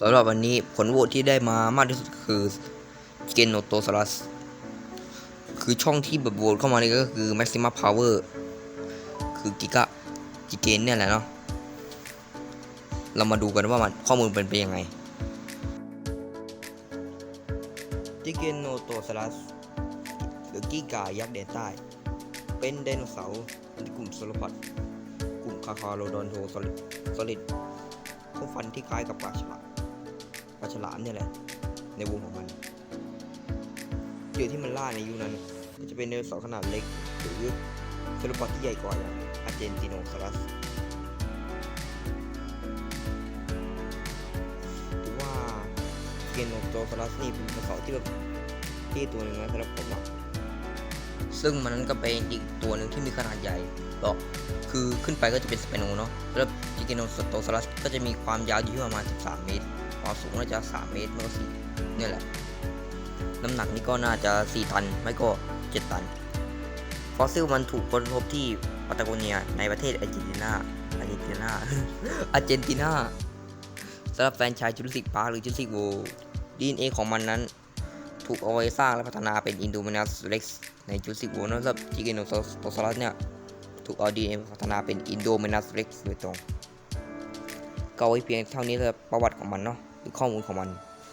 สำหรับวันนี้ผลโหวตที่ได้มามากที่สุดคือเกนโนโตซ a รัสคือช่องที่แบบโหวตเข้ามานี่ก็คือ Maximum Power คือกิกะกิเกนเนี่ยแหละเนาะเรามาดูกันว่ามันข้อมูลเป็นไปยังไงจิเกนโนโตซ a รัสหรือกิกายักษ์แดนใต้ เป็นไดโนเสาร์ในกลุ่มโซลพัดกลุ่มคาคาโรดอนโทซอลิดซอลิดพวกฟันที่คล้ายกับปลาฉลาม ปลาฉลามเนี่ยแหละ ในวงของมันเหยื่อที่มันล่าในยุคนั้น ก็จะเป็นไดโนเสาร์ขนาดเล็ก หรือเซลปอดที่ใหญ่กว่าอย่างอารเจนติโนซารัสหรือว่าเกนโนโตซารัสนี่เป็นไดโนเสาร์ที่แบบที่ตัวหนึ่งนะสำหรับผมอะซึ่งมันนั้นก็เป็นอีกตัวหนึ่งที่มีขนาดใหญ่ก็คือขึ้นไปก็จะเป็นสเปโนเนาะแล้วจิเกโนโตซารัสก็จะมีความยาวอยู่ที่ประมาณ 13 เมตร ความสูงน่าจะ3เมตรไม่ก็4เนี่ยแหละ น้ำหนักนี่ก็น่าจะ 4 ตัน ไม่ก็ 7 ตัน ฟอสซิลมันถูกค้นพบที่ปาตาโกเนียในประเทศอาร์เจนตินาอาร์เจนตินาอาร์เจนตินาสำหรับแฟนชายจูราสสิกพาร์หรือจูราสสิกโวดีเอ็นเอของมันนั้น ถูกเอาไว้สร้างและพัฒนาเป็นอินโดมินัสเล็กซ์ในจูราสสิกโวนั่นสำหรับจิเกโนโตซารัสเนี่ย ถูกเอาดีเอ็นพัฒนาเป็นอินโดมินัสเล็กซ์โดยตรง ก็ไว้เพียงเท่านี้เลยประวัติของมันเนาะหรือข้อมูลของมัน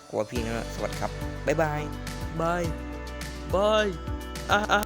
ก็ไว้เพียงนั้นแหละสวัสดีครับบ๊ายบายบายบายอ่า